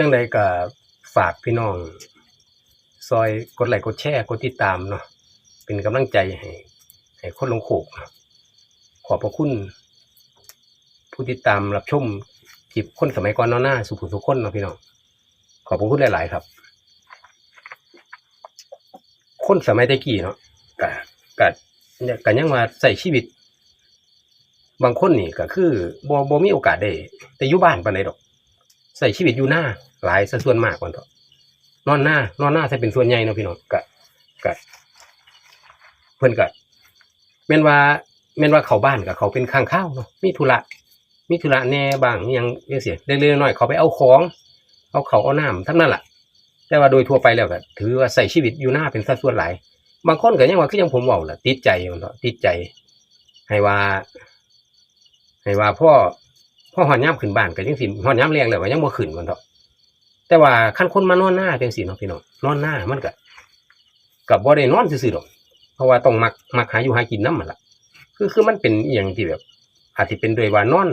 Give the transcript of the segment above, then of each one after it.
จังใดก็ฝากพี่น้อง ซอยกดไลค์กดแชร์กดติดตามเนาะเป็นกำลังใจให้ให้คนลงโขกขอบพระคุณ ผู้ติดตามรับชมคลิปคนสมัยก่อนเนาะหน้าสุขุมสุขคนเนาะพี่น้องขอบพระคุณหลาย ๆ ครับ คนสมัยตะกี้เนาะกะกะเนี่ยกะยังมาใส่ชีวิต บางคนนี่ก็คือบ่บ่มีโอกาสได้แต่อยู่บ้านปานใดดอก ใส่ชีวิตอยู่หน้าหลายซะส่วนมากกว่าเถอะนอนหน้านอนหน้าถ้าเป็นส่วนใหญ่เนาะพี่น้องกะกะเพิ่อนกะแม่นว่าแม่นว่าเขาบ้านกับเขาเป็นข้างข้าวเนาะมีธุระมีธุระแน่บางมีหยังเรื่องเสียเล็กๆน้อยเขาไปเอาของเอาเขาเอาน้ำทั้งนั้นแหละแต่ว่าโดยทั่วไปแล้วก็ถือว่าใส่ชีวิตอยู่หน้าเป็นสัดส่วนหลายบางคนก็ยังว่าคือยังผมเว้าล่ะติดใจมันเถอะติดใจ ให้ว่า ให้ว่าพ่อ พ่อหอนย่ำขึ้นบ้านก็ยังสิหอนย่ำแรงแล้วก็ยังบ่ขึ้นมันเถอะแต่ว่าคันคนมานอนหน้าจังซี่เนาะพี่น้องนอนหน้ามันก็กับบ่ได้นอนซื่อๆดอกเพราะว่าต้องมักมักหาอยู่หากินน้ำมันละคือคือมันเป็นอย่างที่แบบ อาจจะเป็นโดยว่านอน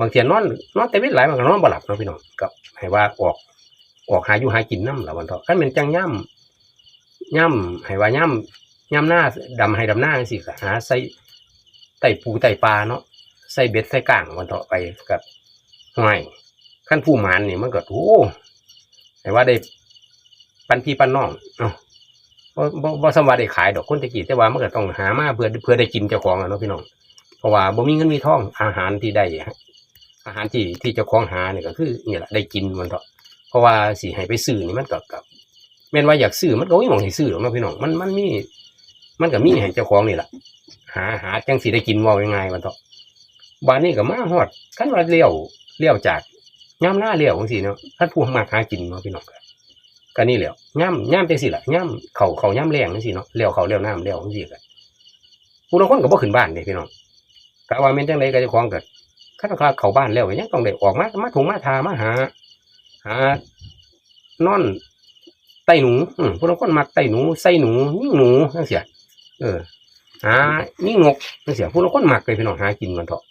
บางทีนอนนอนแต่เวทหลายมันนอนบ่หลับเนาะพี่น้องกับให้ว่าออกออกหาอยู่หากินน้ำล่ะวันเถอะคันเป็นจังย่ำย่ำให้ว่าย่ำย่ำหน้าดำให้ดำหน้าจังซี่ก็หาใส่ไต่ปูไต่ปลาเนาะ ใส่เบ็ดใส่ก้างวันต่อไปกับห้อยขั้นผู้หมานนี่มันก็โอ้แต่ว่าได้ปันพี่ปันน้องเนาะบ่บ่สมว่าได้ขายดอกคนตะกี้แต่ว่ามันก็ต้องหามาเพื่อเพื่อได้กินเจ้าของอะเนาะพี่น้องเพราะว่าบ่มีเงินมีทองอาหารที่ได้อาหารที่ที่เจ้าของหาเนี่ยก็คือนี่แหละได้กินมันเถอะเพราะว่าสิให้ไปซื้อนี่มันก็กับแม่นว่าอยากซื้อมันก็ไม่มองให้ซื้อหรอกเนาะพี่น้องมันมันมีมันก็มีให้เจ้าของนี่แหละหาหาจังสิได้กินว่ายังไงมันเถอะ บ้านนี้ก็มาฮอดคันว่าเลี้ยวเลี้ยวจากย่ำหน้าเลี้ยวจังซี่เนาะคันผู้มาหากินเนาะพี่น้องก็นี่แหล้วย่ำย่ำจังซี่ล่ะย่ำเขาเขาย่ำแรงจังซี่เนาะเลี้ยวเขาเลี้ยวน้ำเลี้ยวจังซี่ก็ผู้ลางคนก็บ่ขึ้นบ้านเด้พี่น้องกะว่าแม่นจังไดก็เจ้าของก็คันว่าเข้าบ้านแล้วก็ยังต้องได้ออกมามาถุงมาทามาหา หานอนไตหนูผู้ลางคนมักไตหนูใส่หนูยิ่งหนูจังซี่เออหายิ่งนกจังซี่ผู้ลางคนมักเลยพี่น้องหากินมันเถาะ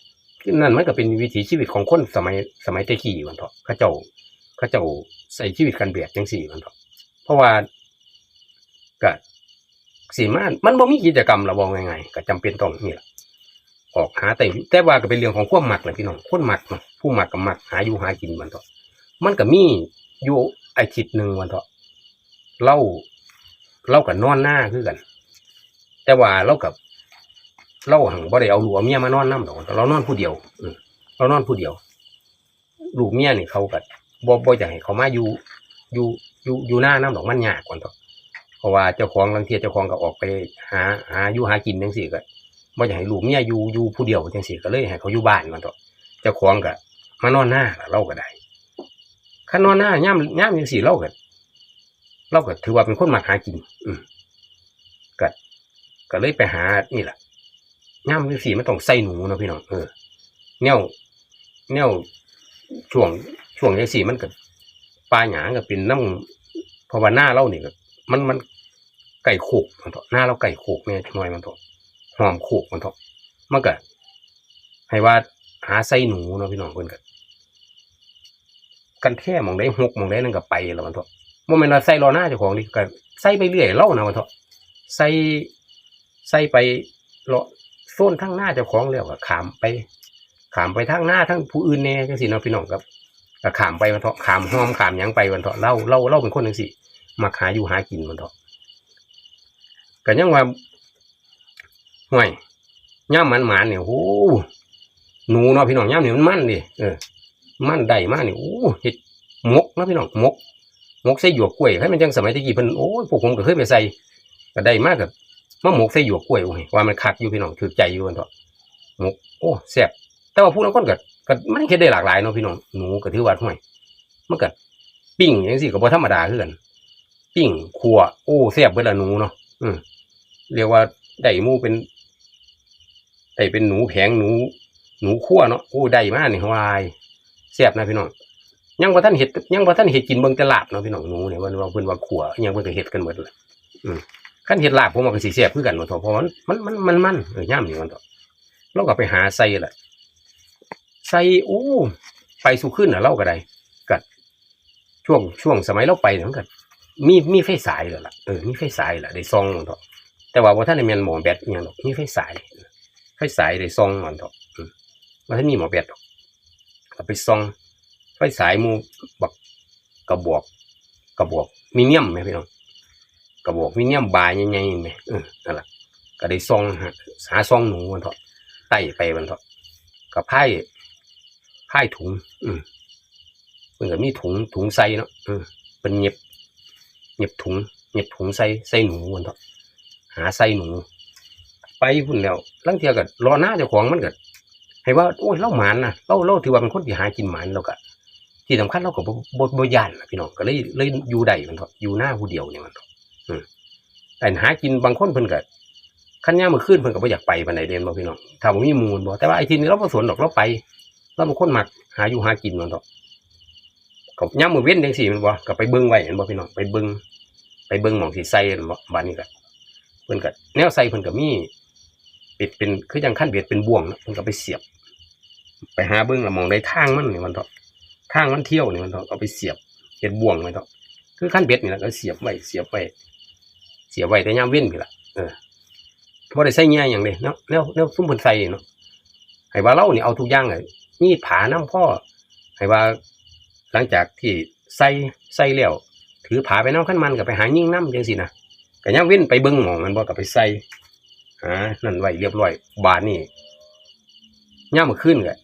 นั่นมันก็เป็นวิถีชีวิตของคนสมัยสมัยตะกี้มันเถอะเขาเจ้าเขาเจ้าใส่ชีวิตกันเบียดจังสี่มันเถอะเพราะว่าก็สีมันมันบ่มีกิจกรรมระบอกยังไงก็จำเป็นต้องนี่แหละออกหาแต่แต่ว่าก็เป็นเรื่องของความหมักแหละพี่น้องคนหมักเนาะผู้หมักกับหมักหาอยู่หากินมันเถอะมันก็มีอยู่อาทิตย์หนึ่งมันเถอะเล่าเล่ากับนอนหน้าคือกัน แต่ว่าเรากับ เราหังบ่ได้เอาหลูเอาเมียมานอนน้ำดอกเรานอนผู้เดียวอืเรานอนผู้เดียวลูกเมียนี่เขาก็บ่บ่อยากให้เขามาอยู่อยู่อยู่อยู่หน้าน้ำดอกมันยากกว่าต่อเพราะว่าเจ้าของบางเทียเจ้าของก็ออกไปหาหาอยู่หากินจังซี่ก็บ่อยากให้ลูกเมียอยู่อยู่ผู้เดียวจังซี่ก็เลยให้เขาอยู่บ้านมันต่อเจ้าของก็มานอนหน้าล่ะเราก็ได้คันนอนหน้าย่ำย่ำจังซี่เราก็เราก็ถือว่าเป็นคนมักหากิน อืมก็ก็เลยไปหานี่แหละ ย่ำจังสีมันต้องใส่หนูเนาะพี่น้องเออแนวแนวช่วงช่วงจังสีมันก็ปลาหยางก็เป็นน้ำเพราว่าหน้าเรานี่ก็มันมันไก่โขกมันเถอะหน้าเราไก่โขกเนี่ยหน่อยมันเถอะหอมโขกมันเถอะมันก็ให้ว่าหาใส่หนูเนาะพี่น้องเพิ่อนก็กันแค่มองได้หกมองได้นั่นก็ไปแล้วมันเถอะโมเมนต์ว่าใส่รอหน้าเจ้าของนี่ก็ใส่ไปเรื่อยเล่านะมันเถอะใส่ใส่ไปเลาะ โซนทั้งหน้าเจ้าของแล้วก็ขามไป ขามไปทั้งหน้าทั้งผู้อื่นแน่จังสิเนาะพี่น้องครับก็ขามไปวันเถาะขามห้อมขามยังไปวันเถาะเล่าเล่าเล่าเป็นคนจังสิมาหาอยู่หากินวันเถาะก็ยังว่าห่วยย่ามมันหมานเนี่ยโอ้หนูเนาะพี่น้องย่ามเนี่ยมันมันดิเออ มันได้มากเนี่ยโอ้เห็ดมกเนาะพี่น้องมกมกใส่หยวกกล้วยให้มันจังสมัยตะกี้เพิ่นโอ้พวกผมก็เคยไปใส่ก็ได้มากกับ มะหมกใส่หยวกกล้วยโอ้ยว่ามันคักอยู่พี่น้องถือใจอยู่กันเถอะหมกโอ้แซ่บแต่ว่าผู้นั้นคนก็ก็มันเฮ็ดได้หลากหลายเนาะพี่น้องหนูก็ถือว่าห่วยมันก็ปิ้งอย่างซี่ก็บ่ธรรมดาคือกันปิ้งขัวโอ้แซ่บเบิดละหนูเนาะอืมเรียกว่าได้หมูเป็นได้เป็นหนูแผงหนู หนูคั่วเนาะโอ้ได้มากนี่วายแซ่บนะพี่น้องยังบ่าทันเฮ็ดยังบ่าทันเฮ็ดกินเบิ่งตลาบเนาะพี่น้องหนูเนี่ยว่าว่าเพิ่นว่าขัวยังเพิ่นก็เฮ็ดกันหมดเลยอืม ขั้นเห็ดลาบผมว่าก็สิเสียบคือกันหมันเถอะเพราะมันมันมันมันมันเออย่ำนี่มันเถอะเราก็ไปหาใส่แหละใส่โอ้ไปสูขึ้นน่ะเราก็ได้กัดช่วงช่วงสมัยเราไปเนี่ยมันมีมีไฟสายแล้วล่ะเออมีไฟสายล่ะได้ซองมันเถอะแต่ว่าบ่ท่านได้แม่นหมอแบตอหยังดอกมีไฟสายไฟสายได้ซองมันเถอะอืมบ่ท่านมีหมอแบตดอกก็ไปซองไฟสายมูบักกระบอกกระบอกมีเนียมไหมพี่น้อง กระบอกมีเนียมบายใหญ่ๆไหมเออนั่นแหละก็ได้ซองหาหาซองหนูมันเถอะไต่ไปมันเถอะกับไพ่ไพ่ถุง อืมเพิ่นก็มีถุงถุงใส่เนาะเออเป็นเย็บเย็บถุงเย็บถุงใส่ใส่หนูมันเถอะหาใส่หนู ไปพุ่นแล้วลังเทียก็รอหน้าเจ้าของมันก็ให้ว่าโอ้ยเล่าหมานนะเล่าเล่าถือว่าเป็นคนที่หากินหมานแล้วก็ที่สำคัญเราก็บ่บ่บ่ย่านล่ะพี่น้องก็เลยเลยอยู่ได้มันเถอะอยู่หน้าผู้เดียวเนี่ยมันเถอะ แต่หากินบางคนเพิ่นก็คันย่ามมื้อคืนเพิ่นก็บ่อยากไปปานใดเด่นบ่พี่น้องถ้าบ่มีมูลบ่แต่ว่าไอ้ที่นี้เราบ่สนดอกเราไปเราเป็นคนมักหาอยู่หากินมันเถอะก็ย่ามมื้อเว้นจังซี่มันบ่ก็ไปเบิ่งไว้แม่นบ่พี่น้องไปเบิ่งไปเบิ่งหม่องสิใสมันบ่บัดนี้ก็เพิ่นก็แนวใส่เพิ่นก็มีปิดเป็นคือจังขั้นเบ็ดเป็นบ่วงเนะเพิ่นก็ไปเสียบ ไปหาเบิ่งล้วหมองได้ทางมันนี่มันเถอะทางมันเที่ยวนี่มันต้องเอาไปเสียบเห็ดบ่วงไว้ต้องคือขั้นเบ็ดนี่แหละก็เสียบไว้เสียบไว้ เสียไว้แต่ย่ามเว้นนี่ละเออบ่ได้ใส่แง่อย่างนี้เนาะแล้วแล้วซุ่มเพิ่นใส่เนาะให้ว่าเรานี่ยเอาทุกอย่างเลยนี่ผาน้ำพ่อให้ว่า หลังจากที่ใส่ใส่แล้วถือผาไปน้ำขั้นมันก็ไปหายิ่งน้ำจังสินะก็ยามเว้นไปเบิ่งหมองมันบ่ก็ไปใส่หานั่นไว้เรียบร้อย บาดนี่ย่ามมื้อคืนก็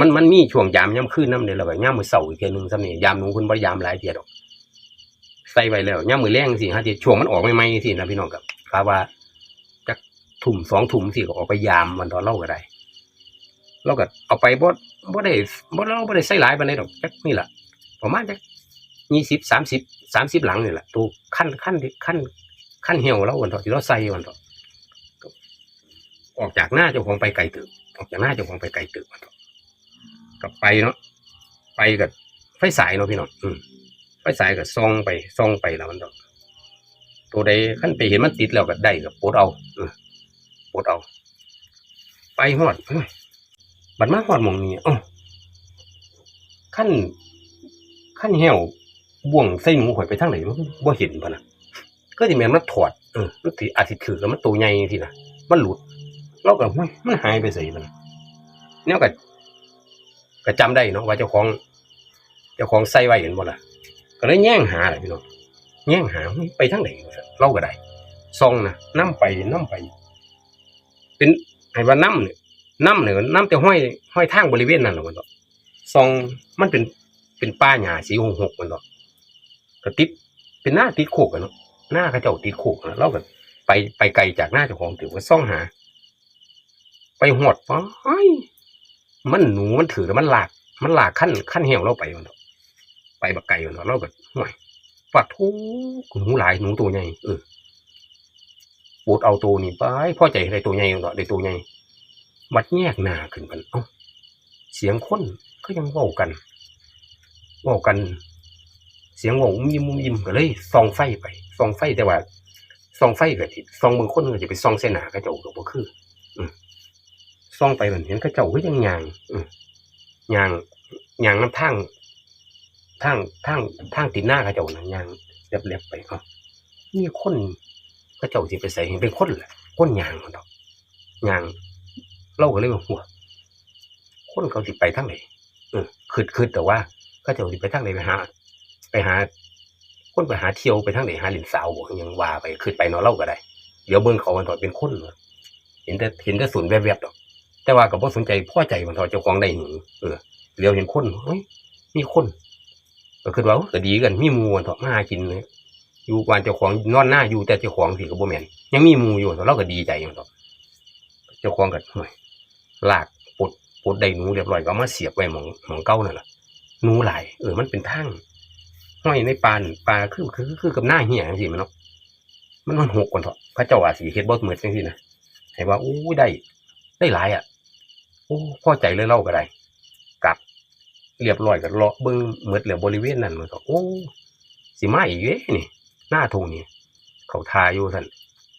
มันมันมีช่วงยามย่ำคืนน้ำเดียวแล้วก็ย่ามมือเสาอีกเทีหนึงซ้ำนี่ยามหนูคุณบริยามหลายเทียดอก ใส่ไปแล้วย่ามมือแรงสิฮะที่ช่วงมันออกใหม่ๆสินะพี่น้องกับคาว่าจักถุ่มสองถุ่มสิก็ออกไปยามมันตอนเล่าก็ได้เราก็เอาไปบ่บ่ได้บ่เราบ่ได้ใส่หลายปานใดดอกจักนี่แหละประมาณจักยี่สิบสามสิบสามสิบหลังนี่แหละตัวขั้นขั้นขั้นขั้นเหี่ยวแล้ววันต่อที่เราใส่วันต่อออกจากหน้าเจ้าของไปไกลตึกออกจากหน้าเจ้าของไปไกลตึกวันต่อกับไปเนาะไปกับไฟสายเนาะพี่น้องอืม ไฟสายกับซองไปซองไปแล้วมันดอก ตัวใดขั้นไปเห็นมันติดแล้วก็ได้กับปลดเอาปลดเอา ไปหอดอบัดมาหอดมองนี้อ้าขั้นขั้นเหี่ยวบ่วงใส่หนูข่อยไปทางไหนบ่เห็นพะนะก็สิแม่นมันถอดเออมันสิอาจสิถือแล้วมันตัวใหญ่ทีนะมันหลุดเราก็เฮ้ยมันหายไปไสมันเนี่ยก็ก็จำได้เนาะว่าเจ้าของ เจ้าของใส่ไว้เห็นบ่ล่ะ ก็เลยแย่งหาเลยพี่น้องแย่งหาไปทางไหนวะเราก็ได้ซองนะน้ำไปน้ำไป เป็นไอ้ว่าน้ำเนี่ยน้ำเนี่ยน้ำแต่ห้อยห้อยทางบริเวณนั้นหรอมันดอซองมันเป็นเป็นป้าหญ้าสีหงหกมันดอกก็ติดเป็นหน้าติดโขกอะเนาะหน้าเขาเจ้าติดโขกอะเราก็ไปไปไกลจากหน้าเจ้าของถือว่าซ่องหา ไปหวดไปมันหนูมันถือแล้วมันหลาก มันหลากขั้นขั้นเหี่ยวเราไปมันเถอะ ไปบักไก่มันเถอะเราก็ห่วยฝาดทุกหนูหลายหนูตัวใหญ่เออปวดเอาตัวนี้ไปพ่อใจได้ตัวใหญ่มันเถอะได้ตัวใหญ่มัดแยกหน้าขึ้นมันเอ้าเสียงคนก็ยังเว้ากันเว้ากัน เสียงเว้ายิ้มยิ้มก็เลยส่องไฟไปส่องไฟแต่ว่าส่องไฟก็ที่ส่องบางคนก็จะไปส่องเส้นหนากระจกก็บ่คือซ่องไปเหมือนเห็นกระเจ้าก็ยังยางยางยางน้ำทาง ทางทางทางติดหน้ากระเจ้านะยางเรียบๆไปเอ๋อมีคนกระเจ้าที่ไปใส่เห็นเป็นคนแหละคนยางมันดอกยางเราก็เลยว่าหัวคนเขาสิไปทางไหนเออคืดคืดแต่ว่าก็เจ้าสิไปทางไหนไปหา ไปหา คนไปหาเที่ยวไปทางไหนหาหลินสาวบอกยังว่าไปคืดไปเนาะเล่าก็ได้ เดี๋ยวเบิ่งเขามันถอดเป็นคนเนเห็นแต่เห็นแต่ศูนย์แวบๆดอก แต่ว่าก็บ่สนใจพ่อใจมันถอะเจ้าของได้หนีเออเดี๋ยวเห็นคนเฮ้ยมีคน ก็คือว่าก็ดีกันมีมูมันเถอะมาหากินเลยอยู่กวนเจ้าของนอนหน้าอยู่แต่เจ้าของสิก็บ่แมนยังมีมูอยู่เถอะเราก็ดีใจมันเถอะเจ้าของก็ห่วยลากปดปดได้หนูเรียบร้อยก็มาเสียบไว้หมองหมองเก้านั่นแหละหนูหลายเออมันเป็นทางห้อยในปานปลาคือคือคือกับหน้าเหี้ยจังซี่มันเนาะมันมันหกคนเถอะพระเจ้าอาสิเฮ็ดบ่เหมือนจังซี่นะให้ว่าอู้ได้ ได้หลายอะโอ้พอใจเลยเล่าก็ได้ เรียบร้อยกับเลาะเบิ้งเหมือดเหลือบริเวณนั้นมันก็โอ้สิมาอีกเว้ยนี่ หน้าทงนี่ เขาทาอยู่ท่าน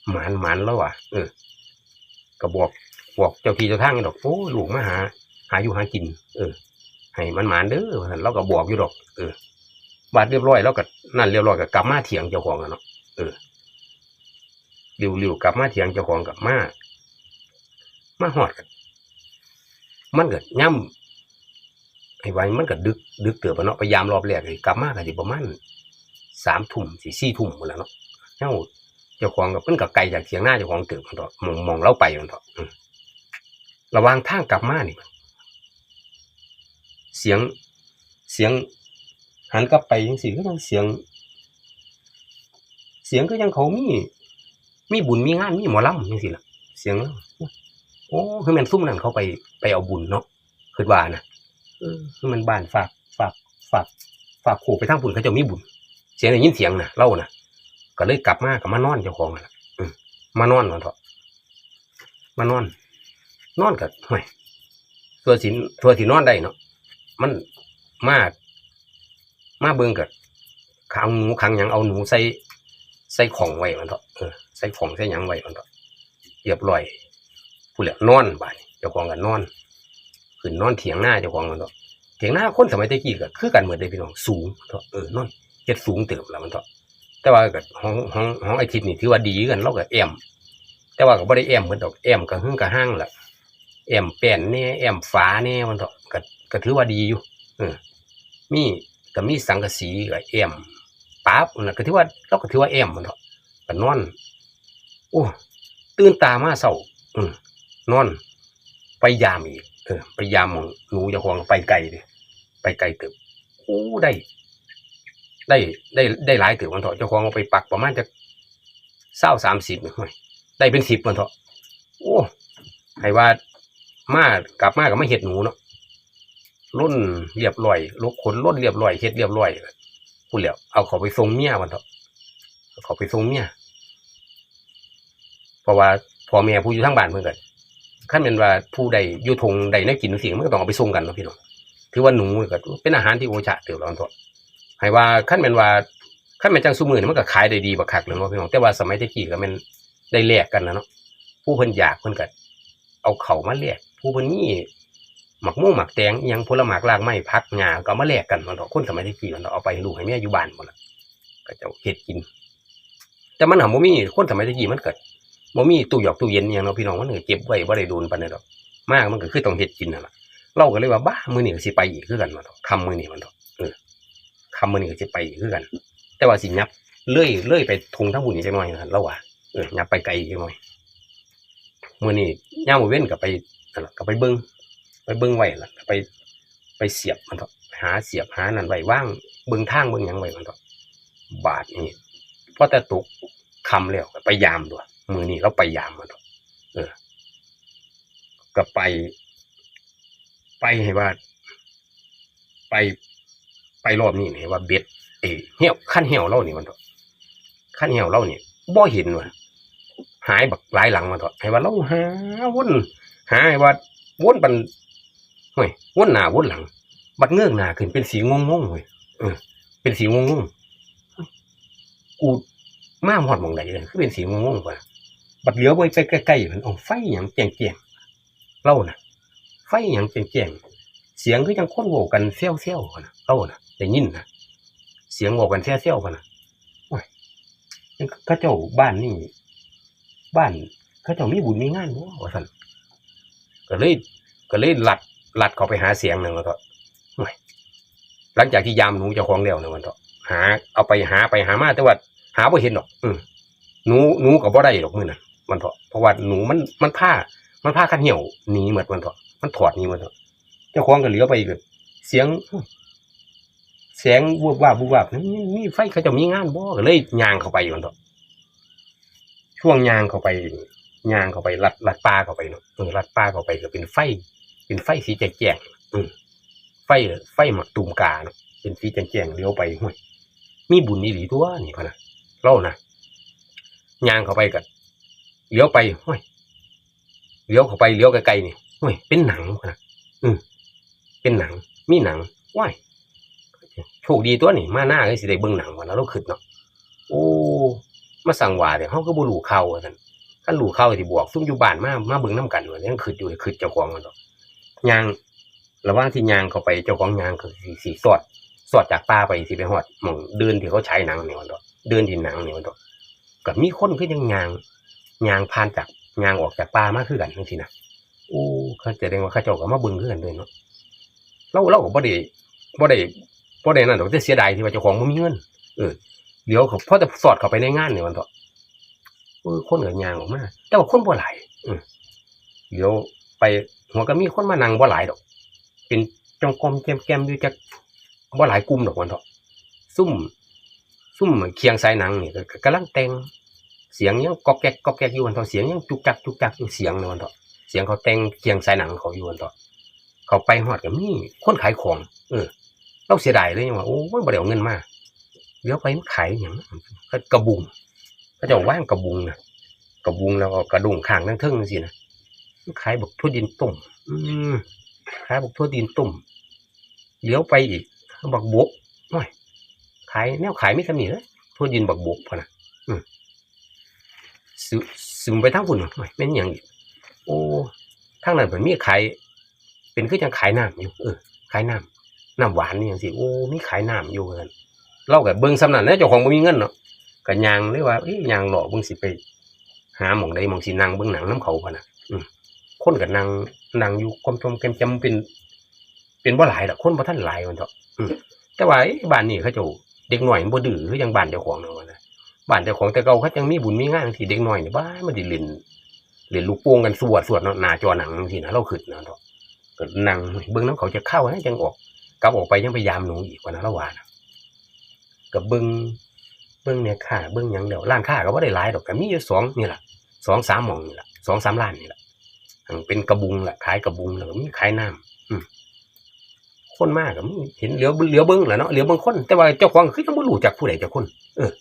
หมานหมานแล้วอะเออก็บอกบอกเจ้าที่เจ้าทางดอกโอ้ลูกมาหา หาอยู่หากิน เออ ให้มันหมานเด้อท่านเราก็บอกอยู่ดอก เออบาดเรียบร้อยแล้วก็นั่นเรียบร้อยก็กลับมาเถียงเจ้าของอะเนาะเออริวริวกลับมาเถียงเจ้าของกลับมามาหอดกันมันก็ย่ำ ไอ้ไว้มันก็ดึก ดึกเตือบเนาะพยายามรอบแรกเลยกลับมาก็สิประมาณสามทุ่มสี่สี่ทุ่มหมดแล้วเนาะเจ้าเจ้าของกับมันก็ไกลจากเถียงหน้าเจ้าของเติบมันเถอะมองมองเราไปมันเถอะระว่างทางกลับมานี่เสียงเสียงหันกลับไปยังสิก็ยังเสียง เสียงก็ยังเขามีมีบุญมีงานมีหมอลำยังสิล่ะ เสียงโอ้คือแมันซุ่มนั่นเขาไปไปเอาบุญเนาะคือว่านะ มันบ้านฝากฝากฝากฝากโขไปทางบุญเขาจะมีบุญ เสียงได้ยินเสียงนะเล่านะก็เลยกลับมากับมานอนเจ้าของนั่นล่ะมานอนมันเถอะมานอน นอนกับห่วยตัวสินตัวสินอนได้เนาะมันมามาเบิ่งกับขังหนูขังยังเอาหนูใส่ใส่ของไว้มันเถอะเออใส่ของใส่ยังไว้มันเถอะเรียบร้อยผู้เหลือนอนบ่ายเจ้าของกันนอน ขึ้นนอนเถียงหน้าเจ้าของมันเถอะเถียงหน้าคนสมัยตะกี้ก็คือกันเหมือนเดิมพี่น้องสูงเถอะเออนอนเฮ็ดสูงเติบแล้วมันเถอะแต่ว่ากับห้องห้องห้องไอทิศนี่ถือว่าดีกันเราก็แอมแต่ว่าก็บ่ได้แอมเหมือนดอกแอมก็หึ่งก็ห้างแหละแอมแป้นแน่แอมฝาแน่มันเถอะก็ก็ถือว่าดีอยู่เออมีก็มีสังกะสีก็แอมปั๊บนั่นก็ถือว่าเราก็ถือว่าแอมมันเถอะก็นอนโอ้ตื่นตามาเศร้าอืมนอน ไปยามอีก เออไปยามหมองหนูเจะควงไปไกลเลยไปไกลเติบโอ้ได้ ได้ได้ได้หลายเติบมันเถอะเจ้าของเอาไปปักประมาณจะเศร้าสามสิบหน่อยได้เป็นสิบมันเถอะโอ้ให้ว่ามากลับมากับมาเห็ดหนูเนาะรุ่นเรียบร้อยลูกขนรุ่นเรียบร้อยเฮ็ดเรียบร้อยพูดแล้วเอาเขาไปส่งเมียมันเถอะเอาเขาไปส่งเมียเพราะว่าพ่อแม่ผู้อยู่ทั้งบ้านเพื่อนกัน ขั้นเป็นว่าผู้ใดยูทงใดในกินเสิ่งมันก็ต้องเอาไปส่งกันเนาะพี่น้องถือว่าหนูก็เป็นอาหารที่โอชะเติบเราเถอะให้ว่าขั้นเป็นว่าขั้นเป็นจังสุมือนี่มันก็ขายได้ดีบักคักเลยเนาะพี่น้องแต่ว่าสมัยตะกี้ก็มันได้แลกกันนะเนาะผู้เพิ่นอยากเพิ่นก็เอาเข่ามาแลกผู้เพิ่นมีหมักหมู่หมักแตงยังผลหมากรากไม้พักหญ้าก็เอามาแลกกันมันเนาะคนสมัยที่กี่มันเนาะเอาไปให้ลูกให้เมียอยู่บ้านหมดละก็จะเฮ็ดกิน แต่มันหาบ่มีคนสมัยที่กี่มันเกิด บ่มีตู้หยอกตู้เย็นอิหยังเนาะพี่น้องมันก็เก็บไว้บ่ได้โดนปานใดดอกมากมันก็คือต้องเฮ็ดกินนั่นล่ะเราก็เลยว่าบ้ามื้อนี้ก็สิไปอีกคือกันมันเนาะค่ำมื้อนี้มันเนาะเออคำมื้อนี้ก็สิไปอีกคือกัน แต่ว่าสิยับเลื่อยเลื่อยไปทงทั้งบุญนี่จังหน่อยนั่นเราว่าเออย่าไปไกลอีกหน่อยมื่อนี้ย่ามมื้อเว้นก็ไปนั่นล่ะก็ไปเบิ้งไปเบิ้งไว้ล่ะไปไปเสียบมันเถอะหาเสียบหานั่นไว้ว่างเบิ้งทางเบิ้งยังไว้มันเถอะบาทนี่พอแต่ตกคำแล้วไปยามด้วย มือนี้เราไปยามมันเถอะเออก็ไป ไปให้ว่า ไปไปรอบนี้นี่ว่าเบ็ดเอเหี่ยวขั้นเหี่ยวเรานี่มันเถอะขั้นเหี่ยวเรานี่บ่เห็นว่ะหายบักหลายหลังมาเถอะให้ว่าเราหาวนหาให้ว่าวนบันเฮ้ยวนหน้าวนหลัง บัดเงื้อกหน้าขึ้นเป็นสีงงงๆเว้ยเออ เป็นสีงงงกูมาหอดหมองใดเลยคือเป็นสีงงงกว่า บัดเหลียวไปใกล้ๆมันเอาไฟหยังแจ้งๆเล่าน่ะไฟหยังแจ้งๆเสียงคือจังคนโวกันเซี่ยวๆกันนะเล่าน่ะได้ยินนะเสียงโวกันเซี่ยวๆกันนะโอ้ยยังเขาเจ้าบ้านนี่บ้านเขาเจ้ามีบุญมีงานบ่ว่าซั่นก็เลยก็เลยหลัดหลัดเขาไปหาเสียงหนึ่งแล้วก็ห่วยหลังจากที่ยามหนูเจ้าของแล้วนะมันก็หา เอาไปหาไปหามาแต่ว่าหาบ่เห็นหรอก อืมหนูหนูก็บ่ได้หรอกมือนั้น มันเถาะเพราะว่าหนูมันมันผ้ามันผ้าคันเหี่ยวหนีหมดมันเถาะมันถอดหนีหมดเถาะเจ้าของก็เหลียวไปอีกเสียงเสียงวูบวาบวูบวาบนี่มีไฟเขาจะมีงานบ่ก็เลยยางเข้าไปมันเถาะช่วงยางเข้าไปยางเข้าไปลัดลัดปลาเข้าไปเนาะลัดปลาเข้าไปก็เป็นไฟ เป็นไฟสีแจ่งไฟไฟหมักตุ่มกาเนาะเป็นสีแจ่งเลี้ยวไปห้วยมีบุญนี่หลีตัวนี่พะนะเล่านะยางเข้าไปกัน เลี้ยวไปห้วยเลี้ยวเข้าไปเลี้ยวไกลๆนี่ห้วยเป็นหนังนะอืมเป็นหนัง มีหนังว้ายโชคดีตัวนี่มาหน้าเลยสิได้เบิ่งหนังวะนะเราขึ้นเนาะโอ้มาสั่งว่าเดี๋ยวเขาก็บ่รู้ข่าวว่าซั่นคันรู้ข่าวสิบอกซุ่มอยู่บ้านมามาเบิ่งนํกันว่ายังคิดอยู่คิดเจ้าของมันดอกยางระหว่างที่ยางเข้าไปเจ้าของยางก็สิสิสอดสอดจากป่าไปสิไปฮอดหม่องเดินที่เขาใช้หนังนี่มันดอกเดินที่หนังนี่มันดอกก็มีคนคือยังยาง ยางผ่านจากยางออกจากป่ามาคือกันจังซี่นะโอ้เขาแสดงว่าเขาเจ้าก็มาบิ่งคือกันด้วยเนาะเราเราก็บ่ได้บ่ได้บ่ได้นั่นดอกแต่เสียดายที่ว่าเจ้าของบ่มีเงินเออเดี๋ยวเขาพอจะสอดเข้าไปในงานเนี่ยมันดอกเออคนก็ยางออกมาแต่ว่าคนบ่หลายอือเดี๋ยวไปหัวก็มีคนมานั่งบ่หลายดอก เป็นจองกรมแกมๆอยู่จักบ่หลายกลุ่มดอกมันดอกซุ่มซุ่มเคียงสายหนังเนี่ก็ก็กำลังแต่ง เสียงยังกอกแกกกอกแกกอยู่มันเถอเสียงยังจุกจักจุกจักอยู่เสียงนี่มันเถอเสียงเขาแต่งเคียงสายหนังเขาอยู่มันเถอเขาไปฮอดก็มีคนขายของ เออเราเสียดายเลยว่าโอ้ยบ่ได้เอาเงินมาเดี๋ยวไปมันขายหยังก็กระบุงเขาจะว่างกระบุงนะกระบุงแล้วก็กระดุงข้างทั้งเทิงจังซี่นะขายบกทั่วดินต้มอืมขายบกทั่วดินต้มเลี้ยวไปอีกบักบกหน่อยขายแนวขายไม่สำนีเลยทั่วดินบักบกพอนะอืม ซึมไปทั้งฝุ่นหน่อยไม่นยังอีกโอ้ทางนั้นเพิ่นมีขายเป็นคือจังขายน้ำอยู่เออขายน้ำน้ำหวานนี่จังซี่โอ้มีขายน้ำอยู่เหมือนกันเราก็เบิ่งสำนั้นแล้วเจ้าของบ่มีเงินเนาะก็ย่างเลยกว่าเอ้ยยางหล่อเบิ่งสิไป หาหม่องใดหม่องสินั่งเบิ่งหนังน้ำเขาพะนะคนก็นั่งนั่งอยู่กลมๆแกมๆเป็น เป็นบ่หลายดอกคนบ่ทันหลายมันเถอะแต่ว่าบ้านนี้เขาเจ้าเด็กหน้อยมันบ่ดื้อคือจังบ้านเจ้าของเนาะว่านะ บ้านเจ้าของแต่เก่าเขาจังมีบุญมีงานที่เด็กน้อยเนี่ยบ้ามันสิล่นเล่นลูกโป่งกันสวดสวดเนาะหน้าจอหนังจังซี่นะเราคิดนนะเถอะก็นั่งเบิ่งน้ำเขาจะเข้านะจังออกกลับออกไปยังพยายามหนูอีกว่านละวานะก็เบิ่งเบิ่งเนี่ยค่าเบิ่งยังเดี๋ยวร้านค้าก็บ่าได้หลายดอกก็มีอยู่สองนี่แหละสองสามหม่องนี่แหละสองสามร้านนี่แหละเป็นกระบุงแหละขายกระบุงแล้วก็มีขายน้ำคนมากก็มีเห็นเหลียวเหลียวเบิ่งแหละเนาะเหลียวเบิ่งคนแต่ว่าเจ้าของคือยังบ่รู้จักผู้ใดจักคน เออ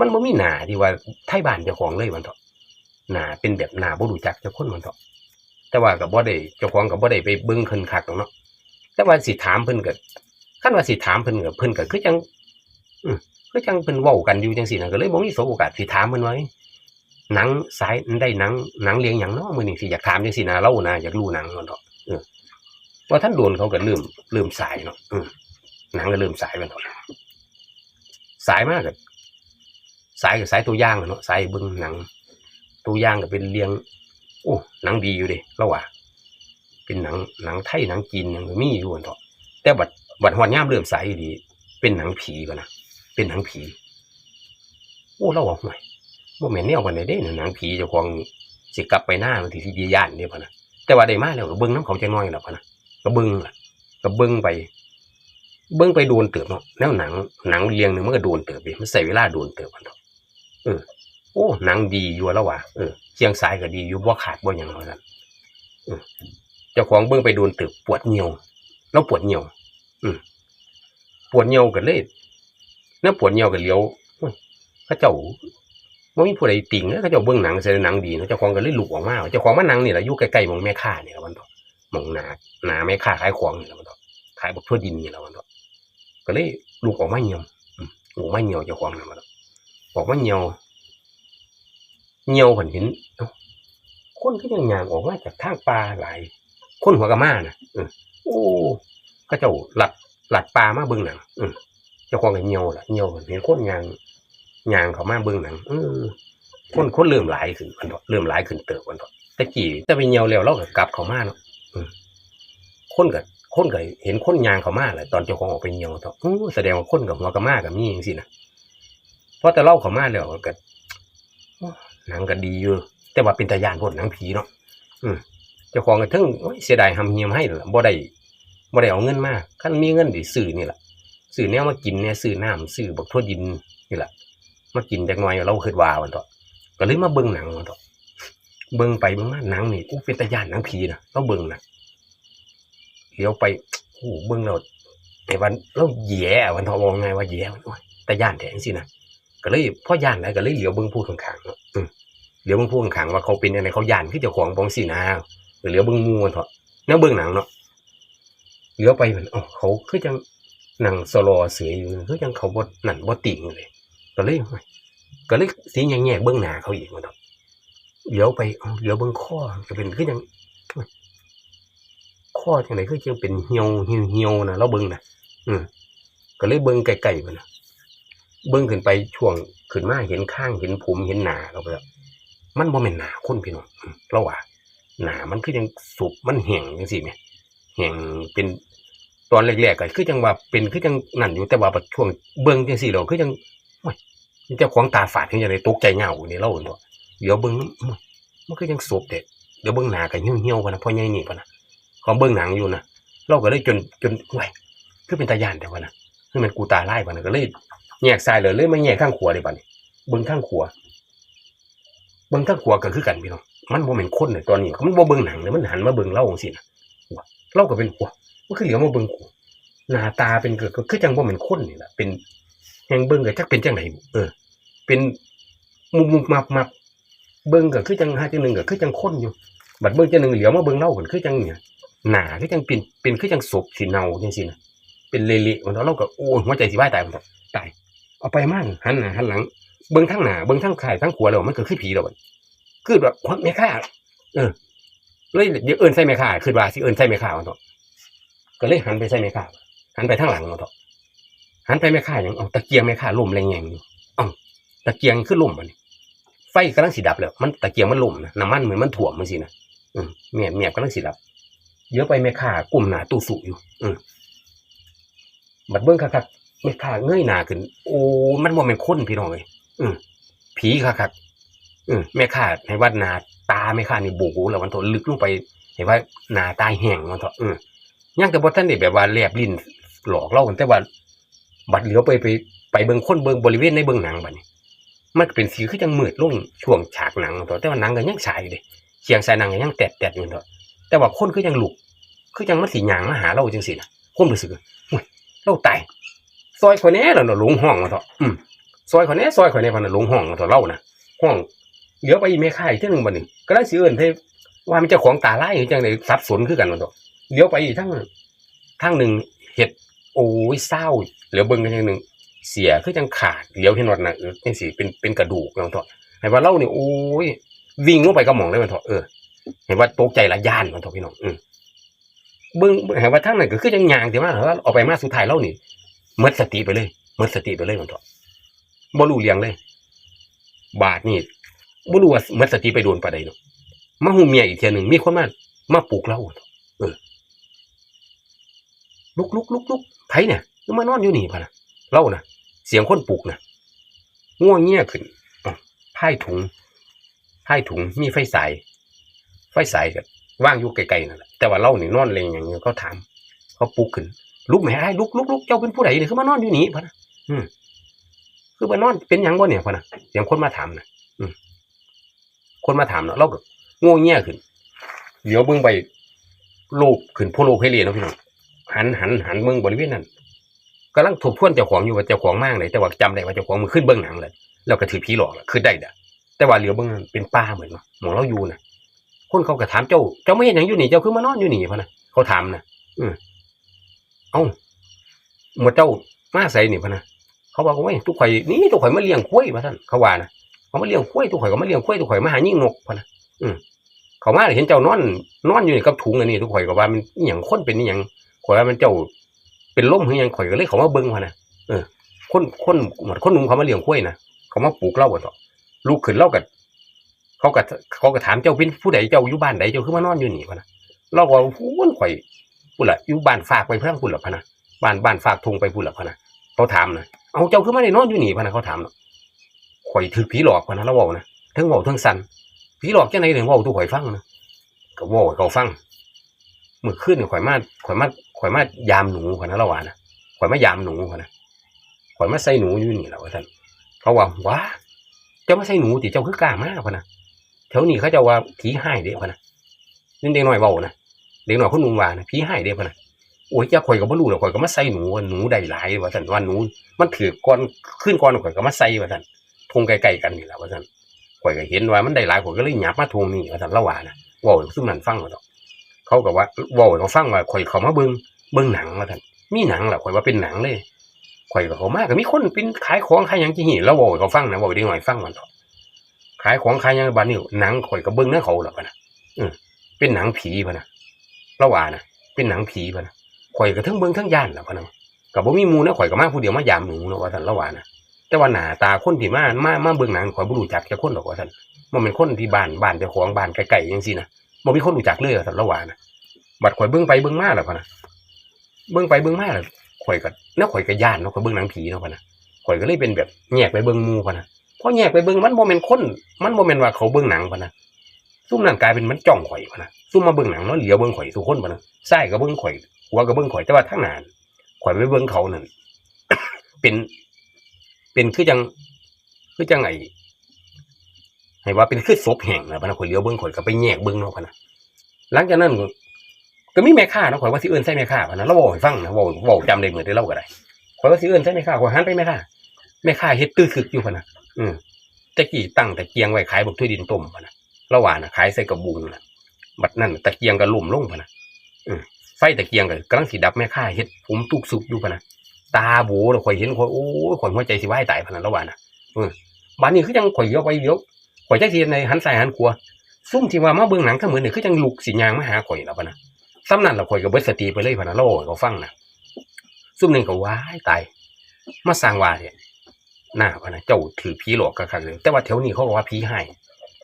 มันบ่มีหนาที่ว่าไทยบ้านเจ้าของเลยมันเถาะหนาเป็นแบบหนาบ่รู้จักเจ้าคนมันเถาะแต่ว่าก็บ่ได้เจ้าของก็บ่ได้ไปเบิ่งเพิ่นคักหรอกเนาะแต่ว่าสิถามเพิ่นก็คันว่าสิถามเพิ่นก็เพิ่นก็คือจังอือคือจังเพิ่นเว้ากันอยู่จังซี่น่ะก็เลยบ่มีสบโอกาสสิถามเพิ่นว่าหนังสายได้หนังหนังเลี้ยงหยังเนาะมื้อนี้สิอยากถามจังซี่นะเรานะอยากรู้หนังมันดอกเออว่าท่านโดนเขาก็ลืมลืมสายเนาะอือหนังก็ลืมสายมันดอกสายมากก็ สายก็สายตัวย่างเนาะสายเบิ่งหนัง ตัวย่างก็เป็นเลี้ยงโอ้หนังดีอยู่เด้เราว่าเป็นหนังหนังไทยหนังจีนหยังมีอยู่อันเถาะแต่บัดบัดฮอดยามเริ่มสายดี เป็นหนังผีก่อนนะเป็นหนังผี โอ้เราว่าห่วยบ่แม่นแนวกันได้เด้หนังผีเจ้าของสิกลับไปหน้ามันสิสิย่านเด้พะนะแต่ว่าได้มาแล้วก็เบิ่งน้ำเขาจังน้อยแล้วพะนะก็เบิ่งล่ะก็เบิ่งไป เบิ่งไปโดนเติบเนาะแล้วหนังหนังเรียงหนึ่งมันก็โดนเติบดิมันใส่เวลาโดนเติบมัน เออ โอ้หนังดีอยู่แล้วว่ะเออเชียงสายก็ดีอยู่บ่ขาดบ่หยังว่าซั่นเจ้าของเบิ่งไปโดนตึกปวดเหนียวแล้วปวดเหนียว อืมปวดเหนียวกันเลยแล้วปวดเหนียวกันเลี้ยวโอ้ยเขาเจ้าบ่มีผู้ใดติ่งนะเขาเจ้าเบิ่งหนังเสยหนังดีนะเจ้าของก็เลยลุกออกมาเจ้าของมานังนี่แหละอยู่ใกล้ๆมองแม่ค้าเนี่แหละมันเถาะหมองหนาหนาแม่ค้าขายของนี่แหละมันเถาะขายบักทั่วดินนี่แหละมันเถาะก็เลยลุกออกมาเหนียวอืมออกมาเหนียวเจ้าของนั่นมันเถาะออกมาเหี่ยวเหี่ยวเพิ่นเห็นเอ้าคนก็ยังยางออกมาจากทางป่าหลายคนหัวกะม่าน่ะเออโอ้ก็เจ้าหลัดหลัดปลามาเบิ่งหนังเจ้าของก็เหี่ยวล่ะเหี่ยวเห็นคนยางยางเขามาเบิ่งหนังเออคนคนเริ่มหลายขึ้นกันเถอะเริ่มหลายขึ้นเติบกันเถอะแต่กี้แต่ไปเหี่ยวแล้วเราก็กลับเขามาเนาะคนก็คนก็เห็นคนยางเขามาแหละตอนเจ้าของออกไปเหี่ยวเถอะอู้แสดงว่าคนกับหัวกะม่ากับมีจังซี่นะ เพราะแต่เล่าเขามาแล้วก็หนังก็ดีอยู่ แต่ว่าเป็นตายานพวกหนังผีเนาะเจ้าของก็ถึงโอ้ยเสียดายหำเหียมให้ล่ะบ่ได้บ่ได้เอาเงินมาคันมีเงินสิซื้อนี่แหละซื้อแนวมากินเนี่ยซื้อน้ำซื้อบักทั่วดินนี่แหละมากินจักหน่อยเราเคิดว่าวันเถาะก็เลยมาเบิ่งหนังวันเถาะเบิ่งไปเบิ่งมาหนังนี่อู้เป็นตายานหนังผีนะเราเบิ่งนะเดี๋ยวไปโอ้เบิ่งแล้วแต่วันเราแย่วันเถาะว่าไงว่าแย่มันโอ้ยตาย่านแท้จังซี่นะ ก็เลยพ่อย่านแล้วก็เลยเหลียวเบิ่งผู้ข้างๆเนาะเหลียวเบิ่งผู้ข้างๆว่าเขาเป็นยังไงเขาย่านคือเจ้าของบ่สินะเหลือเบิ่งมูนเถอะแนวเบิ่งหนังเนาะเหลือไปเหมันอ๋อเขาคือจังหนังสโลเสืออยู่คือจังเขาบ่นั่นบ่ติ่งเลย ก็เลยก็เลยสีแง่ๆเบิ่งหนาเขาอีกมันเถอะเหลียวไปเหลียวเบิ่งคอก็เป็นคือจังโอ้อจังไดคือจังเป็นเหี่ยวเหี่ยวเหี่ยวนะเราเบิ่งนะอืมก็เลยเบิ่งไกลๆมันนะ เบิ่งขึ้นไปช่วงขึ้นมาเห็นข้างเห็นผมเห็นหนาเราไปแล้วมันบ่แม่นหนาคนพี่น้องเราว่าหนามันคือยังสุบมันแห้งจังซี่แหมแห้งเป็นตอนแรกๆก็คือจังว่าเป็นคือจังนั่นอยู่แต่ว่าบัดช่วงเบิ่งจังซี่เราคือจังเจ้าของตาฝาดคือจังไดตกใจเหงานี่เราเนาะเดี๋ยวเบิ่งโอ้ยมันคือจังสุบเด็ดเดี๋ยวเบิ่งหนาก็เหี่ยวๆพะนะพ่อใหญ่นี่พะนะเขาเบิ่งหนังอยู่นะเราก็เลยจนจนห่วยคือเป็นตาย่านแต่ว่านะคือมันกูตาไล่บัดนก็เลย แยกซ้ายเลยเลยมาแยกข้างขวาเลยบัดนี้เบิ่งข้างขวาเบิ่งข้างขวาก็คือกันพี่น้องมันบ่แม่นคนเลยตอนนี้มันบ่เบิ่งหนังเลยมันหันมาเบิ่งเราจังซี่นะว่ะเราก็เป็นหัวมันคือเหลียวมาเบิ่งกูหน้าตาเป็นเกิดก็คือจังบ่แม่นคนนี่แหละเป็นแฮงเบิ่งก็จักเป็นจังไดเออ เป็นมุมมุมมับมับเบิ่งก็คือจังหาจังหนึ่งก็คือจังคนอยู่ บัดเบิ่งจังหนึ่งเหลียวมาเบิ่งเราก็คือจังเนี่ยหนาคือจังเป็นเป็นคือจังศพสิเน่าจังซี่นะเป็นเละๆมันเราก็โอ้ยหัวใจสิวาตายมันตาย เอาไปมั่งหันหน้าหันหลัง เบิ่งทั้งหน้าเบิ่งทั้งข่ายทั้งขัวแล้วมันก็คือผีแล้วมันคือแบบความแม่ค่าเออเลยเดี๋ยวเอินใส่แม่ค่าคือว่าสิเอินใส่แม่ค่ามันเถอะก็เลยหันไปใส่แม่ค่าหันไปทางหลังมันเถอะหันไปแม่ค่าอย่างเอาตะเกียงแม่ค่าล่มแรงแงอยู่เอ้าตะเกียงคือล่มมันไฟกำลังสีดับแล้วมันตะเกียงมันล่มนะน้ำมันเหมือนมันถ่วมมันสินะอืมเมียบเมียบกำลังสีดับเยอะไปแม่ค่ากลุ่มหนาตู้สุอยู่ อืมบัดเบิ้งคัก ๆไม่ขาเงยหน้าขึ้น โอ้ มันบ่แม่นคนพี่น้องเอ้ยอืมผีคักๆอืมแม่ข้าให้ว่าหน้าตาแม่ข้านี่โบกแล้วมันโถลึกลงไปให้ว่าหน้าตาแห้งมันโถเออยังแต่บ่ทันได้แบบว่าแลบลิ้นหลอกเรากันแต่ว่าบัดเหลียวไปไปไปเบิ่งคนเบิ่งบริเวณในเบิ่งหนังบัดนี้ มันเป็นสีคือจังมืดลงช่วงฉากหนังตัวแต่ว่าหนังก็ยังฉายอยู่เด้เสียงสายหนังก็ยังแตดๆอยู่ตัวแต่ว่าคนคือยังลุก คือจังมันสิหยางมาหาเราจังซี่นะความรู้สึกอะอุ๊ยเราตาย ซอยข่อยแน่ล้วเนาะหลงห้องมาเถอะอืมซอยข่อยแน่ซอยข่อยแน่พันน่ะหลงห้องมาเถอะเล่านะห้องเหลียวไปอีเมค่ายเท่านึงบัดนี้ก็ได้สิเอิ้นให้ว่ามันจ้าของตาลายหรือจังได๋สับสนคือกันมาเถอะเหลียวไปอีกทั้งทั้งหนึ่งเฮ็ดโอ้ยเศร้าเหลียวเบิ่งกันอย่างหนึ่งเสียคือจังขาดเหลียวเห็นว่าน่ะเออจังสิเป็นเป็นกระดูกแล้วเถอะให้ว่าเล่าเนี่ยโอ้ยวิ่งลงไปกระหม่องเลยมันเถอะเออเห็นว่าตกใจละย่านมันเถอะพี่น้องอืมเบิ่งเห็นว่าทั้งนั้นก็คือจังยางที่ว่าเอาไปมาสุดท้ายเล่านี่ มดสติไปเลยมดสติไปเลยมันเถอะบ่รู้เรื่องเลย บาทนี่บ่รู้ว่ามดสติไปโดนปาใดเนาะมาหูเมียอีกเทียหนึ่งมีคนมามาปลุกเราเออลุกลุกลุกลุกไผเนี่ยมานอนอยู่นี่พะนะเล่านะเสียงคนปลุกนะง่วงเงี้ยขึ้นผ้ายถุงผ้ายถุงมีไฟสาย ไฟสายก็ว่างอยู่ไกลๆนั่นแหละแต่ว่าเล่านี่นอนเลงอย่างเงี้ยเขาถามเขาปลุกขึ้น ลุกแม่ไอ้ลุกลุกลุกเจ้าเป็นผู้ใดเนี่ยคือมานอนอยู่นี่พะนะอืมคือมานอนเป็นยังบ่เนี่ยพะนะเสียงคนมาถามนะอืมคนมาถามเนาะเราก็ง่วงเงี้ยขึ้นเดี๋ยวเบิ่งไปโลกขึ้นโพโลเพเลียเนะพี่น้องหันหันหันเบิ่งบริเวณนั้นกำลังทบทวนเจ้าของอยู่ว่าเจ้าของมากเลยแต่ว่าจำได้ว่าเจ้าของมันขึ้นเบื้องหนังเลยแล้วก็ถือผีหลอกแล้วขึ้นได้เด้อแต่ว่าเหลียวเบิ่งนั้นเป็นป้าเหมือนเนาะหมองเราอยู่นะคนเขาก็ถามเจ้า เจ้าไม่เห็นหยังอยู่นี่เจ้าคือมานอนอยู่นี่พะนะเขาถามนะอืม เอ้าหมดเจ้ามาใส่นี่พะนะเขาบอกว่าทุกข่อยนี่ทุกข่อยมาเลี้ยงคุ้ยพะท่านเขาว่านะเขามาเลี้ยงคุ้ยทุกข่อยก็มาเลี้ยงคุ้ยทุกข่อยมาหายิ่งนกพะนะอืมเขามาเห็นเจ้านอนนอนอยู่ในกับถุงอันนี้ทุกข่อยก็ว่ามันอหย่างคนเป็นอหย่างข่อยว่ามันเจ้าเป็นล้มหรือยังข่อยก็เลยเขามาเบิ้งพะนะเออคนคนหมดคนหนุ่มเขามาเลี้ยงคุ้ยนะเขามาปลูกเล่าบ่ต่อลูกขึ้นเล่ากันเขาก็เขาก็ถามเจ้าเป็นผู้ใดเจ้าอยู่บ้านใดเจ้าคือมานอนอยู่นี่พะนะเราก็ว่าพูนข่อย พูดละอยู่บ้านฝากไปเพื่อนพูดละพะนะบ้านบ้านฝากทงไปพูดละพะนะเขาถามนะเอาเจ้าขึ้นมาได้นอนอยู่นี่พะนะเขาถามเนาะข่อยถือผีหลอกพะนะแล้วเว้านะทั้งเว้าทั้งสันผีหลอกจังไหนถึงเว้าตัวข่อยฟังนะก็เว้าเขาฟังเมื่อคืนนี่ข่อยมาข่อยมาข่อยมายามหนูพะนะล้วว่านะข่อยมายามหนูพะนะข่อยมาใส่หนูอยู่นี่แหละว่าท่านเขาว่าว้าเจ้ามาใส่หนูติเจ้าคือกล้ามากพะนะแถวนี้เขาเจะว่าผีให้เด้พะนะนี่เด็กน้อยเว้านะ เด็กหน้อยคนหนุ่มว่านะพี่ให้เด้พะนะโอ้ยจ้าข่อยก็บ่รู้หรอกข่อยก็มาใส่หนูว่าหนูได้หลายว่าซั่นว่าหนู มันถือก่อนขึ้นก่อนข่อยก็มาใส่ว่าซั่นทงใกลๆกันนี่แหละว่าซั่นข่อยก็เห็นว่ามันได้หลายข่อยก็เลยหยับมาทงนี่ว่าซั่นละว่านะว้าให้ซุมนั้นฟังว่าดอกเขาก็ว่าว้าให้เขาฟังว่าข่อยเขามาเบิ่งเบิ่งหนังว่าซั่นมีหนังล่ะข่อยว่าเป็นหนังเลยข่อยก็เขามากก็มีคนเป็นขายของขายยังจิหิแล้วว้าเขาฟังนะว้าให้เด็กหน้อยฟังมันดอกขายของขายยังบัดนี้หนังข่อยก็เบิ่งนำเขาล่ะพะนะเป็นหนังผีพะนะ ละว่านะเป็นหนังผีพะนะข่อยก็ทั้งเบิ่งทั้งย่านล่ะพะนะก็บ่มีมูนะข่อยก็มาผู้เดียวมายามหนูเนาะว่าซั่นละว่านะแต่ว่าหน้าตาคนที่มามามาเบิ่งหนังข่อยบ่รู้จักจักคนดอกว่าซั่นบ่แม่นคนที่บ้านบ้านเจ้าของบ้านใกลๆจังซี่นะบ่มีคนรู้จักเลยว่าซั่นละว่านะบัดข่อยเบิ่งไปเบิ่งมาแล้วพะนะเบิ่งไปเบิ่งมาแล้วข่อยก็แล้วข่อยก็ย่านเนาะข่อยเบิ่งหนังผีเนาะพะนะข่อยก็เลยเป็นแบบแยกไปเบิ่งมูพะนะพอแยกไปเบิ่งมันบ่แม่นคน มันบ่แม่นว่าเขาเบิ่งหนังพะนะ ซุ่มนั้นกลายเป็นมันจ้องข่อยพะนะซุ่มมาเบิ่งหนังเนาะเหลียวเบิ่งข่อยทุกคนพะนะซ้ก็เบิ่งข่อยหัวก็เบิ่งข่อยแต่ว่าทางน้าข่อยไปเบิ่งเขานั่นเป็น เป็นคือจังคือจังไงให้ว่าเป็นคือศพแห้งนะพะนะข่อยเหลียวเบิ่งข่อยก็ไปแยกเบิ่งเนาะพะนะหลังจากนั้นก็มีแม่ค้าเนาะข่อยว่าสิเอิ้นใส่แม่ค้าพะนะเราเว้าให้ฟังนะเว้าเว้าจำได้เหมือนที่เราก็ได้ข่อยว่าสิเอิ้นใส่แม่ค้าข่อยหันไปแม่ค้าแม่ค้าเฮ็ดตื้อคึกอยู่พะนะอืมตะกี้ตั้งตะเกียงไว้ขายบกถ้วยดินต้มพะนะ ระหว่างน่ะขายใส่กระบุงนะบัดนั้นตะเกียงก็ล่มลงพะนะไฟตะเกียงก็กำลังสิดับแม่ค้าเฮ็ดผมตุกสุกอยู่พะนะตาโบแล้วข่อยเห็นข่อยโอ้ยข่อยหัวใจสิวายตายพะนันแล้วว่านะบ้านนี้คือจังข่อยเลี้ยวไปเยวข่อยจักสิเฮ็ดในหันซ้ายหันขวซุ่มที่ว่ามาเบิ่งหนังทั้งหมดนี่คือจังลุกสิยางมาหาข่อยแล้วพะนะซ้ำนั้นแล้วข่อยก็เบิดสติไปเลยพะนะแล้วก็ฟังนะซุ่มหนึงก็ว้ายตายมาสร้างว่าเนี่ยหน้าพะนะเจ้าถือผีหลอกกะคักเลยแต่ว่าแถวนี้เขาก็ว่าผีให้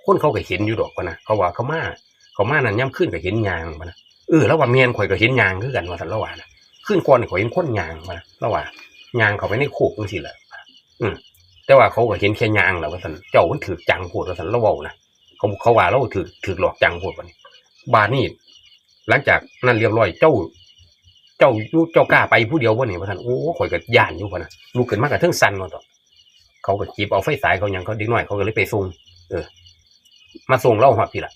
คนเขาก็เห็นอยู่ดอกพะนะเขาว่าเขามาเขามานั่นย่ำขึ้นก็เห็นยางพะนะเออแล้วว่าแม่นข่อยก็เห็นยางคือกันว่าซั่นแล้วว่านะขึ้นก่อนนี่เขาเห็นคนยางมาแล้วว่ายางเขาไปในโคกจังซี่แหละอืมแต่ว่าเขาก็เห็นแค่ยางแหละว่าสันเจ้ามันถือจังโพดว่าสันราเว้านะเขาเขาว่าเราถือถือหลอกจังโพดวันนี้บานี่หลังจากนั้นเรียบร้อยเจ้า เจ้ายู่เจ้ากล้าไปผู้เดียวว่านี่ว่าสันโอ้ข่อยก็ย่านอยู่พะนะลูกขึ้นมากับเทิงสันว่าต่อเขาก็จีบเอาไฟสายเขาหยังเขาด็กน้อยเขาก็เลยไปส่งเออ มาส่งเล่าหอดพี่ละ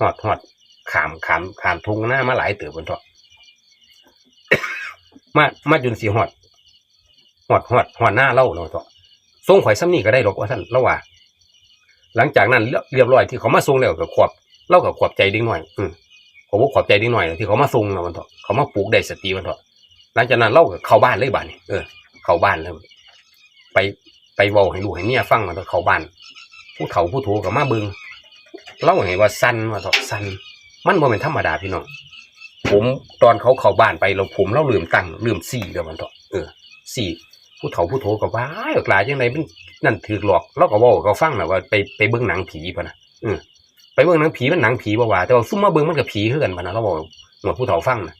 หอดหอดขามขามขามทงหน้ามาหลายเติบบนเถามามาจนสีหอดหอดหอดหอดหน้าเล่าเนาะต่อส่งข่อยซ้ำนี่ก็ได้หรอกว่าท่านแล้วว่า หลังจากนั้นเรียบร้อยที่เขามาส่งแล้วก็ขวบเล่ากับขวบใจดิ้งหน่อย อืมผมว่าขวบใจดิ้งหน่อยที่เขามาส่งเนาะมันเถอเขามาปลูกได้สติมันเถอหลังจากนั้นเล่ากับเข้าบ้านเลยบ้านนี่เออเข้าบ้านแล้วไปไปเว้าให้ลูกให้เมียฟังมันเถอะเข้าบ้านผู้เฒ่าผู้โถกับมาเบิง เล่าให้ว่าสั้นว่าเถอะสั้นมันบ่เป็นธรรมดาพี่น้องผมตอนเขาเข้าบ้านไปเราผมเราลืมตั้งลืมสี่แล้วมันเถอะเออสี่ผู้เฒ่าผู้โถก็ว่าอ้ายกลายจังไดมันนั่นถือหลอกเราก็เว่าให้เขาฟังนะว่าไปไปเบิ่งหนังผีพะนะเออไปเบิ่งหนังผีมันหนังผีบ่ว่าแต่ว่าซุ่มมาเบิ่งมันก็ผีคือนพะนะเราบอกหมดผู้เฒ่าฟังนะ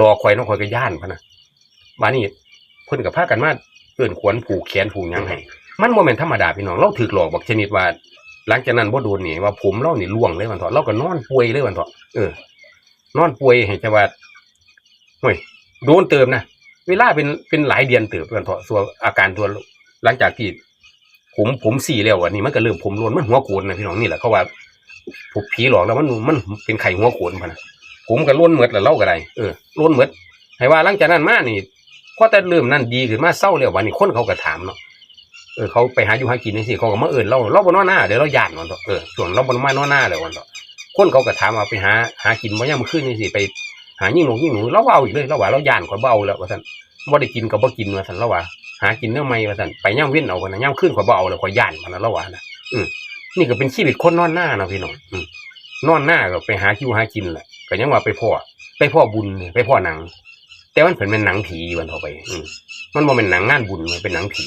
รอคอยน้องคอยก็ย่านพะนะบ้านนี้เพิ่นก็พากันมาเอื้อนขวนผูกแขนผูกยังให้มันบ่แม่นธรรมดาพี่น้องเราถือหลอกบอกชนิดว่า หลังจากนั้นบ่โดนนี่ว่าผมเรานี่ล่วงเลยวันเถอะเราก็นอนป่วยเลยวันเถอะเออนอนป่วยให้จะว่าเฮ้ยโดนเติมนะเวลาเป็นเป็นหลายเดือนเติบกันเถอะส่วนอาการตัวหลังจากที่ผมผมสี่แล้วอันนี้มันก็เริ่มผมร่นมันหัวโกนนะพี่น้องนี่แหละเขาว่าผมผีหลอกแล้วมันมันเป็นไข่หัวโกนพะนะผมก็ล้นเหมือดแล้วเล่าก็ได้เออล้นเหมือดให้ว่าหลังจากนั้นมานี่พอแต่เริ่มนั่นดีขึ้นมาเศร้าแล้ววันนี้คนเขาก็ถามเนาะ เออเขาไปหาอยู่หากินนี่สิเขาก็มาเอินเราเราบนนอนหน้าเดี๋ยวเราหยาดวันเถอะเออส่วนเราบนมานอนหน้าเลยวันเถอะคนเขาก็ถามว่าไปหาหากินบ่ยามมื้อคืนนี่สิไปหายิ่งหนูยิ่งหนูเราเว้าอีกเลยเราว่าเราหยานกว่าเบาแล้วว่าซั่นบ่ได้กินก็บ่กินว่าซั่นเราว่าหากินแนวใหม่ว่าซั่นไปย่ามเว้นเอาพุ่นนะย่ามคืนก็บ่เอาแล้วก็ย่านมันนะเราว่านะอืมนี่ก็เป็นชีวิตคนนอนหน้าเนาะพี่น้องอืมนอนหน้าก็ไปหาคิวหากินแหละก็ยังว่าไปพ่อไปพ่อบุญไปพ่อหนัง แต่มันเป็นหนังผีวันเท่าไป อืมมันบ่เป็นหนังงานบุญมันเป็นหนังผี